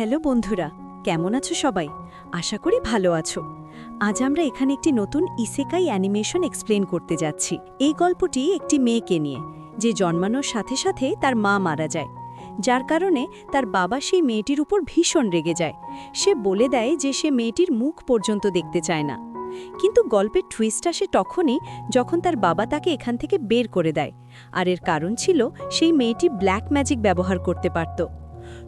Hello বন্ধুরা, কেমন আছো সবাই? আশা করি ভালো আছো। আজ আমরা এখানে একটি নতুন ইসেকাই অ্যানিমেশন এক্সপ্লেন করতে যাচ্ছি। এই গল্পটি একটি মেয়েকে নিয়ে, যে জন্মানোর সাথে সাথে তার মা মারা যায়। যার কারণে তার বাবা সেই মেয়েটির উপর ভীষণ রেগে যায়। সে বলে দেয় যে সে মেয়েটির মুখ পর্যন্ত দেখতে চায় না। কিন্তু গল্পের টুইস্ট আসে তখনই যখন তার বাবা তাকে এখান থেকে বের করে দেয়। আর এর কারণ ছিল সেই মেয়েটি ব্ল্যাক ম্যাজিক ব্যবহার করতে পারত।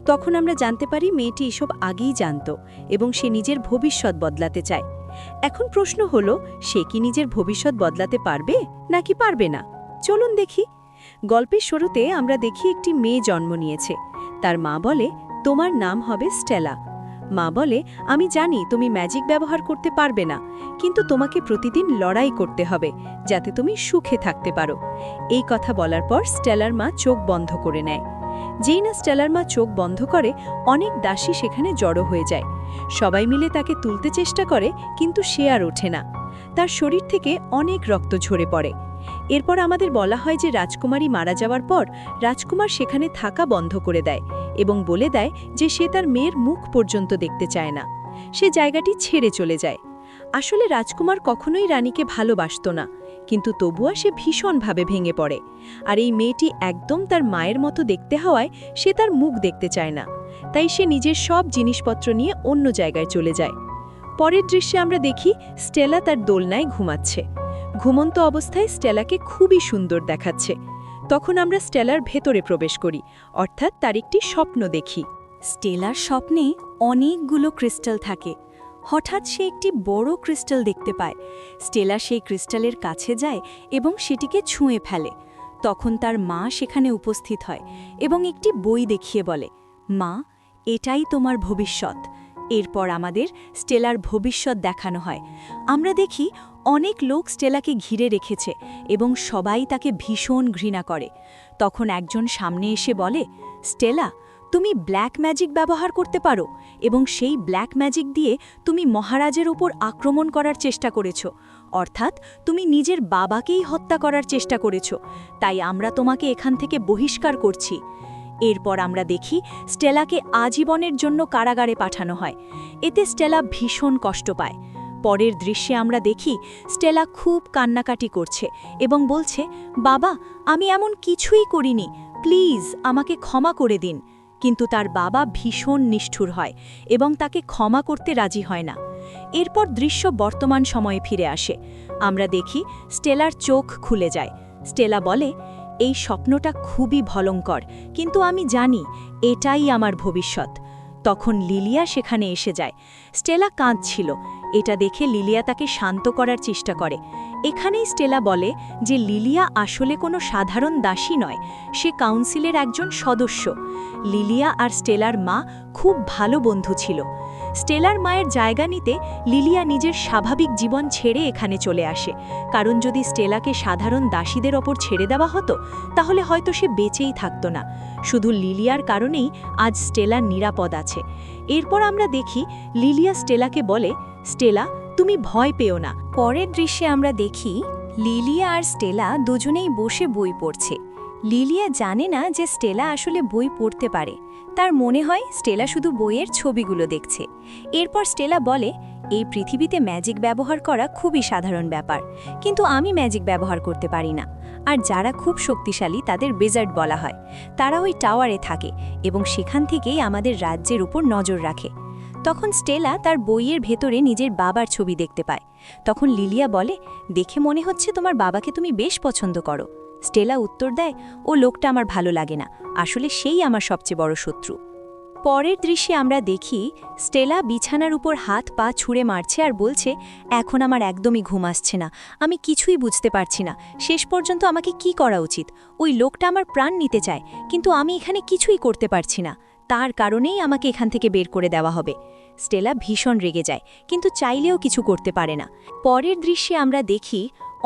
তখন আমরা জানতে পারি মেয়েটি এসব আগেই জানত এবং সে নিজের ভবিষ্যৎ বদলাতে চায়। এখন প্রশ্ন হলো, সে কি নিজের ভবিষ্যৎ বদলাতে পারবে নাকি পারবে না? চলুন দেখি। গল্পের শুরুতে আমরা দেখি একটি মেয়ে জন্ম নিয়েছে। তার মা বলে, তোমার নাম হবে স্টেলা। মা বলে, আমি জানি তুমি ম্যাজিক ব্যবহার করতে পারবে না, কিন্তু তোমাকে প্রতিদিন লড়াই করতে হবে, যাতে তুমি সুখে থাকতে পারো। এই কথা বলার পর স্টেলার মা চোখ বন্ধ করে নেয়। যেই না স্টেলার মা চোখ বন্ধ করে, অনেক দাসী সেখানে জড়ো হয়ে যায়। সবাই মিলে তাকে তুলতে চেষ্টা করে, কিন্তু সে আর ওঠে না। তার শরীর থেকে অনেক রক্ত ঝরে পড়ে। এরপর আমাদের বলা হয় যে রাজকুমারী মারা যাওয়ার পর, রাজকুমার সেখানে থাকা বন্ধ করে দেয় এবং বলে দেয় যে সে তার মেয়ের মুখ পর্যন্ত দেখতে চায় না। সে জায়গাটি ছেড়ে চলে যায়। আসলে রাজকুমার কখনোই রানীকে ভালোবাসত না, কিন্তু তবুও সে ভীষণভাবে ভেঙে পড়ে। আর এই মেয়েটি একদম তার মায়ের মতো দেখতে হওয়ায় সে তার মুখ দেখতে চায় না। তাই সে নিজের সব জিনিসপত্র নিয়ে অন্য জায়গায় চলে যায়। পরের দৃশ্যে আমরা দেখি স্টেলা তার দোলনায় ঘুমাচ্ছে। ঘুমন্ত অবস্থায় স্টেলাকে খুবই সুন্দর দেখাচ্ছে। তখন আমরা স্টেলার ভেতরে প্রবেশ করি, অর্থাৎ তার একটি স্বপ্ন দেখি। স্টেলার স্বপ্নে অনেকগুলো ক্রিস্টাল থাকে। হঠাৎ সে একটি বড় ক্রিস্টাল দেখতে পায়। স্টেলা সেই ক্রিস্টালের কাছে যায় এবং সেটিকে ছুঁয়ে ফেলে। তখন তার মা সেখানে উপস্থিত হয় এবং একটি বই দেখিয়ে বলে, মা, এটাই তোমার ভবিষ্যৎ। এরপর আমাদের স্টেলার ভবিষ্যৎ দেখানো হয়। আমরা দেখি অনেক লোক স্টেলাকে ঘিরে রেখেছে এবং সবাই তাকে ভীষণ ঘৃণা করে। তখন একজন সামনে এসে বলে, স্টেলা তুমি ব্ল্যাক ম্যাজিক ব্যবহার করতে পারো এবং সেই ব্ল্যাক ম্যাজিক দিয়ে তুমি মহারাজের ওপর আক্রমণ করার চেষ্টা করেছ। অর্থাৎ তুমি নিজের বাবাকেই হত্যা করার চেষ্টা করেছ। তাই আমরা তোমাকে এখান থেকে বহিষ্কার করছি। এরপর আমরা দেখি স্টেলাকে আজীবনের জন্য কারাগারে পাঠানো হয়। এতে স্টেলা ভীষণ কষ্ট পায়। পরের দৃশ্যে আমরা দেখি স্টেলা খুব কান্নাকাটি করছে এবং বলছে, বাবা, আমি এমন কিছুই করিনি। প্লিজ আমাকে ক্ষমা করে দিন। কিন্তু তার বাবা ভীষণ নিষ্ঠুর হয় এবং তাকে ক্ষমা করতে রাজি হয় না। এরপর দৃশ্য বর্তমান সময়ে ফিরে আসে। আমরা দেখি স্টেলার চোখ খুলে যায়। স্টেলা বলে, এই স্বপ্নটা খুবই ভলঙ্কর কিন্তু আমি জানি এটাই আমার ভবিষ্যৎ। তখন লিলিয়া সেখানে এসে যায়। স্টেলা কাঁদছিল। এটা দেখে লিলিয়া তাকে শান্ত করার চেষ্টা করে। এখানেই স্টেলা বলে যে লিলিয়া আসলে কোনো সাধারণ দাসী নয়, সে কাউন্সিলের একজন সদস্য। লিলিয়া আর স্টেলার মা খুব ভালো বন্ধু ছিল। স্টেলার মায়ের জায়গা নিতে লিলিয়া নিজের স্বাভাবিক জীবন ছেড়ে এখানে চলে আসে। কারণ যদি স্টেলাকে সাধারণ দাসীদের ওপর ছেড়ে দেওয়া হতো, তাহলে হয়তো সে বেঁচেই থাকতো না। শুধু লিলিয়ার কারণেই আজ স্টেলা নিরাপদ আছে। এরপর আমরা দেখি লিলিয়া স্টেলাকে বলে, স্টেলা, তুমি ভয় পেও না। পরের দৃশ্যে আমরা দেখি লিলিয়া আর স্টেলা দুজনেই বসে বই পড়ছে। লিলিয়া জানে না যে স্টেলা আসলে বই পড়তে পারে। তার মনে হয় স্টেলা শুধু বইয়ের ছবিগুলো দেখছে। এরপর স্টেলা বলে, এই পৃথিবীতে ম্যাজিক ব্যবহার করা খুবই সাধারণ ব্যাপার, কিন্তু আমি ম্যাজিক ব্যবহার করতে পারি না। আর যারা খুব শক্তিশালী তাদের বেজার্ট বলা হয়। তারা ওই টাওয়ারে থাকে এবং সেখান থেকেই আমাদের রাজ্যের উপর নজর রাখে। তখন স্টেলা তার বইয়ের ভেতরে নিজের বাবার ছবি দেখতে পায়। তখন লিলিয়া বলে, দেখে মনে হচ্ছে তোমার বাবাকে তুমি বেশ পছন্দ করো। স্টেলা উত্তর দেয়, ও লোকটা আমার ভালো লাগে না। আসলে সেই আমার সবচেয়ে বড় শত্রু। পরের দৃশ্যে আমরা দেখি, স্টেলা বিছানার উপর হাত পা ছুঁড়ে মারছে আর বলছে, এখন আমার একদমই ঘুম আসছে না। আমি কিছুই বুঝতে পারছি না। শেষ পর্যন্ত আমাকে কি করা উচিত? ওই লোকটা আমার প্রাণ নিতে চায়, কিন্তু আমি এখানে কিছুই করতে পারছি না। তার কারণেই আমাকে এখান থেকে বের করে দেওয়া হবে। স্টেলা ভীষণ রেগে যায়, কিন্তু চাইলেও কিছু করতে পারে না। পরের দৃশ্যে আমরা দেখি,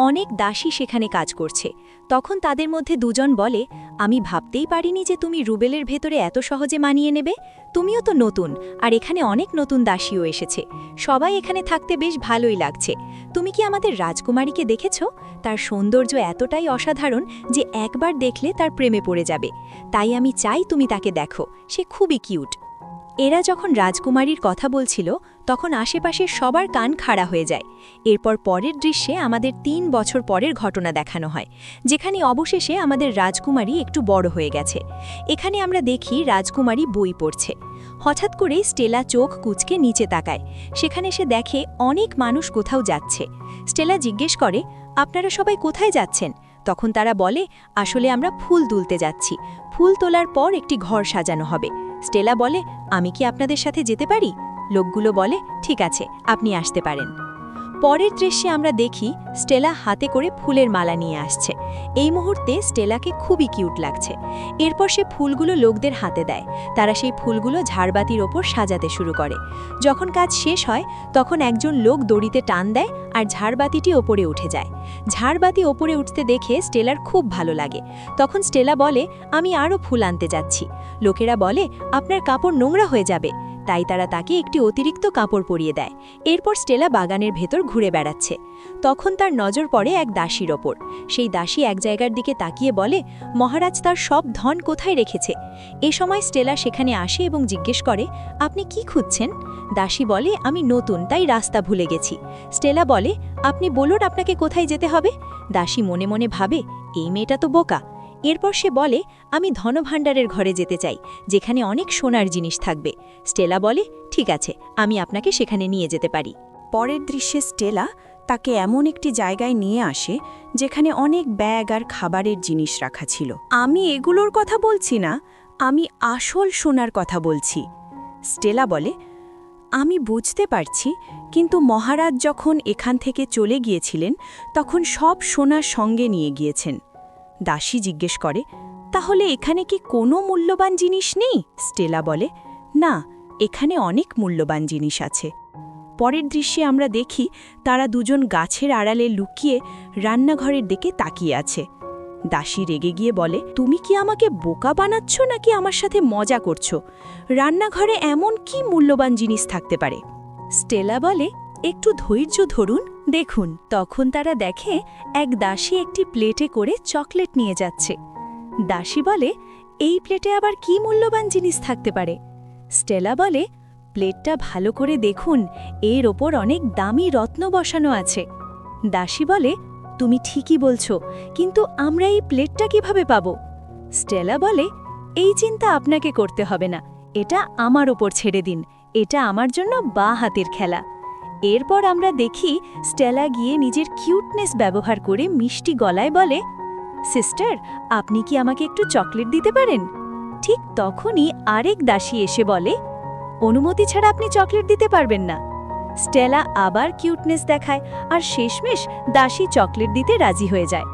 অনেক দাসী সেখানে কাজ করছে। তখন তাদের মধ্যে দুজন বলে, আমি ভাবতেই পারিনি যে তুমি রুবেলের ভেতরে এত সহজে মানিয়ে নেবে। তুমিও তো নতুন, আর এখানে অনেক নতুন দাসীও এসেছে। সবাই এখানে থাকতে বেশ ভালোই লাগছে। তুমি কি আমাদের রাজকুমারীকে দেখেছ? তার সৌন্দর্য এতটাই অসাধারণ যে একবার দেখলে তার প্রেমে পড়ে যাবে। তাই আমি চাই তুমি তাকে দেখো। সে খুবই কিউট। এরা যখন রাজকুমারীর কথা বলছিল, তখন আশেপাশে সবার কান খাড়া হয়ে যায়। এরপর পরের দৃশ্যে আমাদের তিন বছর পরের ঘটনা দেখানো হয়, যেখানে অবশেষে আমাদের রাজকুমারী একটু বড় হয়ে গেছে। এখানে আমরা দেখি রাজকুমারী বই পড়ছে। হঠাৎ করেই স্টেলা চোখ কুচকে নিচে তাকায়। সেখানে সে দেখে অনেক মানুষ কোথাও যাচ্ছে। স্টেলা জিজ্ঞেস করে, আপনারা সবাই কোথায় যাচ্ছেন? তখন তারা বলে, আসলে আমরা ফুল তুলতে যাচ্ছি। ফুল তোলার পর একটি ঘর সাজানো হবে। স্টেলা বলে, আমি কি আপনাদের সাথে যেতে পারি? লোকগুলো বলে, ঠিক আছে, আপনি আসতে পারেন। পরের দৃশ্যে আমরা দেখি স্টেলা হাতে করে ফুলের মালা নিয়ে আসছে। এই মুহূর্তে স্টেলাকে খুবই কিউট লাগছে। এরপর সে ফুলগুলো লোকদের হাতে দেয়। তারা সেই ফুলগুলো ঝাড়বাতির ওপর সাজাতে শুরু করে। যখন কাজ শেষ হয়, তখন একজন লোক দড়িতে টান দেয় আর ঝাড়বাতিটি ওপরে উঠে যায়। ঝাড়বাতি ওপরে উঠতে দেখে স্টেলার খুব ভালো লাগে। তখন স্টেলা বলে, আমি আরও ফুল আনতে যাচ্ছি। লোকেরা বলে, আপনার কাপড় নোংরা হয়ে যাবে। তাই তারা তাকে একটি অতিরিক্ত কাপড় পরিয়ে দেয়। এরপর স্টেলা বাগানের ভেতর ঘুরে বেড়াচ্ছে। তখন তার নজর পড়ে এক দাসীর ওপর। সেই দাসী এক জায়গার দিকে তাকিয়ে বলে, মহারাজ, তার সব ধন কোথায় রেখেছে? এ সময় স্টেলা সেখানে আসে এবং জিজ্ঞেস করে, আপনি কি খুঁজছেন? দাসী বলে, আমি নতুন, তাই রাস্তা ভুলে গেছি। স্টেলা বলে, আপনি বলুন আপনাকে কোথায় যেতে হবে? দাসী মনে মনে ভাবে, এই মেয়েটা তো বোকা। এরপর সে বলে, আমি ধনভাণ্ডারের ঘরে যেতে চাই, যেখানে অনেক সোনার জিনিস থাকবে। স্টেলা বলে, ঠিক আছে, আমি আপনাকে সেখানে নিয়ে যেতে পারি। পরের দৃশ্যে স্টেলা তাকে এমন একটি জায়গায় নিয়ে আসে, যেখানে অনেক ব্যাগ আর খাবারের জিনিস রাখা ছিল। আমি এগুলোর কথা বলছি না, আমি আসল সোনার কথা বলছি। স্টেলা বলে, আমি বুঝতে পারছি, কিন্তু মহারাজ যখন এখান থেকে চলে গিয়েছিলেন, তখন সব সোনার সঙ্গে নিয়ে গিয়েছেন। দাসী জিজ্ঞেস করে, তাহলে এখানে কি কোনো মূল্যবান জিনিস নেই? স্টেলা বলে, না, এখানে অনেক মূল্যবান জিনিস আছে। পরের দৃশ্যে আমরা দেখি, তারা দুজন গাছের আড়ালে লুকিয়ে রান্নাঘরের দিকে তাকিয়ে আছে। দাসী রেগে গিয়ে বলে, তুমি কি আমাকে বোকা বানাচ্ছ নাকি আমার সাথে মজা করছ? রান্নাঘরে এমন কি মূল্যবান জিনিস থাকতে পারে? স্টেলা বলে, একটু ধৈর্য ধরুন দেখুন, তখন তারা দেখে এক দাসী একটি প্লেটে করে চকলেট নিয়ে যাচ্ছে। দাসী বলে, এই প্লেটে আবার কি মূল্যবান জিনিস থাকতে পারে? স্টেলা বলে, প্লেটটা ভালো করে দেখুন, এর ওপর অনেক দামি রত্ন বসানো আছে। দাসী বলে, তুমি ঠিকই বলছো, কিন্তু আমরা এই প্লেটটা কীভাবে পাব? স্টেলা বলে, এই চিন্তা আপনাকে করতে হবে না, এটা আমার ওপর ছেড়ে দিন, এটা আমার জন্য বা হাতের খেলা। এরপর আমরা দেখি স্টেলা গিয়ে নিজের কিউটনেস ব্যবহার করে মিষ্টি গলায় বলে, সিস্টার, আপনি কি আমাকে একটু চকলেট দিতে পারেন? ঠিক তখনই আরেক দাসী এসে বলে, অনুমতি ছাড়া আপনি চকলেট দিতে পারবেন না। স্টেলা আবার কিউটনেস দেখায় আর শেষমেশ দাসী চকলেট দিতে রাজি হয়ে যায়।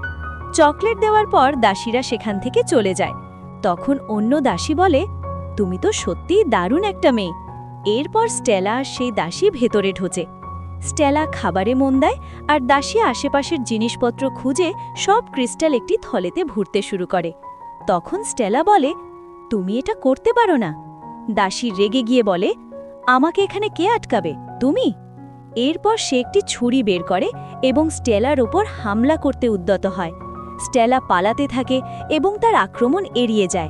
চকলেট দেওয়ার পর দাসীরা সেখান থেকে চলে যায়। তখন অন্য দাসী বলে, তুমি তো সত্যিই দারুণ একটা মেয়ে। এরপর স্টেলা আর সেই দাসী ভেতরে ঢোচে। স্টেলা খাবারে মন দেয় আর দাসী আশেপাশের জিনিসপত্র খুঁজে সব ক্রিস্টাল একটি থলেতে ভুরতে শুরু করে। তখন স্টেলা বলে, তুমি এটা করতে পারো না। দাসী রেগে গিয়ে বলে, আমাকে এখানে কে আটকাবে? তুমি? এরপর সে একটি ছুরি বের করে এবং স্টেলার ওপর হামলা করতে উদ্যত হয়। স্টেলা পালাতে থাকে এবং তার আক্রমণ এড়িয়ে যায়।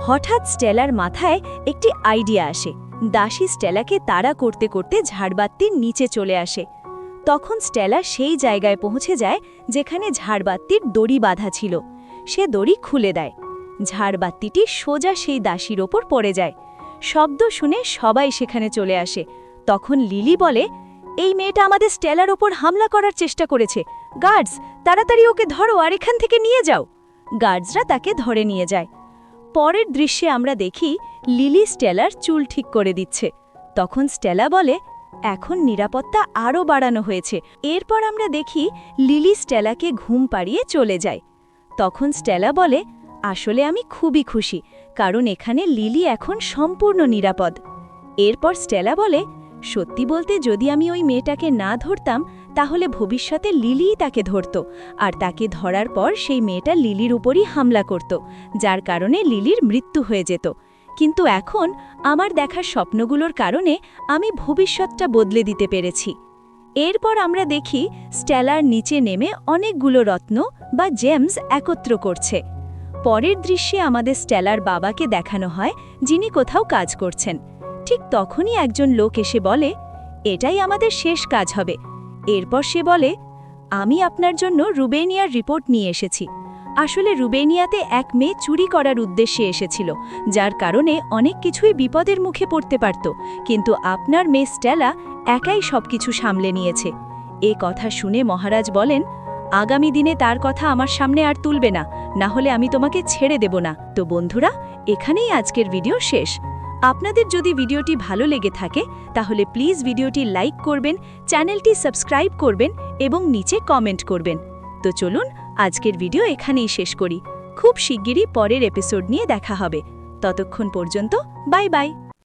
হঠাৎ স্টেলার মাথায় একটি আইডিয়া আসে। দাসী স্টেলাকে তাড়া করতে করতে ঝাড়বাতির নিচে চলে আসে। তখন স্টেলা সেই জায়গায় পৌঁছে যায় যেখানে ঝাড়বাতির দড়ি বাঁধা ছিল। সে দড়ি খুলে দেয়। ঝাড়বাতিটি সোজা সেই দাসীর ওপর পড়ে যায়। শব্দ শুনে সবাই সেখানে চলে আসে। তখন লিলি বলে, এই মেয়েটা আমাদের স্টেলার ওপর হামলা করার চেষ্টা করেছে। গার্ডস, তাড়াতাড়ি ওকে ধরো আর এখান থেকে নিয়ে যাও। গার্ডসরা তাকে ধরে নিয়ে যায়। পরের দৃশ্যে আমরা দেখি লিলি স্টেলার চুল ঠিক করে দিচ্ছে। তখন স্টেলা বলে, এখন নিরাপত্তা আরও বাড়ানো হয়েছে। এরপর আমরা দেখি লিলি স্টেলাকে ঘুম পাড়িয়ে চলে যায়। তখন স্টেলা বলে, আসলে আমি খুবই খুশি, কারণ এখানে লিলি এখন সম্পূর্ণ নিরাপদ। এরপর স্টেলা বলে, সত্যি বলতে যদি আমি ওই মেয়েটাকে না ধরতাম তাহলে ভবিষ্যতে লিলিই তাকে ধরত, আর তাকে ধরার পর সেই মেয়েটা লিলির উপরই হামলা করত, যার কারণে লিলির মৃত্যু হয়ে যেত। কিন্তু এখন আমার দেখা স্বপ্নগুলোর কারণে আমি ভবিষ্যৎটা বদলে দিতে পেরেছি। এরপর আমরা দেখি স্টেলার নিচে নেমে অনেকগুলো রত্ন বা জেমস একত্র করছে। পরের দৃশ্যে আমাদের স্টেলার বাবাকে দেখানো হয়, যিনি কোথাও কাজ করছেন। ঠিক তখনই একজন লোক এসে বলে, এটাই আমাদের শেষ কাজ হবে। এরপর সে বলে, আমি আপনার জন্য রুবেনিয়ার রিপোর্ট নিয়ে এসেছি। আসলে রুবেনিয়াতে এক মেয়ে চুরি করার উদ্দেশ্যে এসেছিল, যার কারণে অনেক কিছুই বিপদের মুখে পড়তে পারত, কিন্তু আপনার মেয়ে স্টেলা একাই সবকিছু সামলে নিয়েছে। এ কথা শুনে মহারাজ বলেন, আগামী দিনে তার কথা আমার সামনে আর তুলবে না না হলে আমি তোমাকে ছেড়ে দেব না। তো বন্ধুরা, এখানেই আজকের ভিডিও শেষ। আপনাদের যদি ভিডিওটি ভালো লেগে থাকে, তাহলে প্লিজ ভিডিওটি লাইক করবেন, চ্যানেলটি সাবস্ক্রাইব করবেন এবং নিচে কমেন্ট করবেন। তো চলুন, আজকের ভিডিও এখানেই শেষ করি। খুব শিগগিরই পরের এপিসোড নিয়ে দেখা হবে। ততক্ষণ পর্যন্ত, বাই বাই।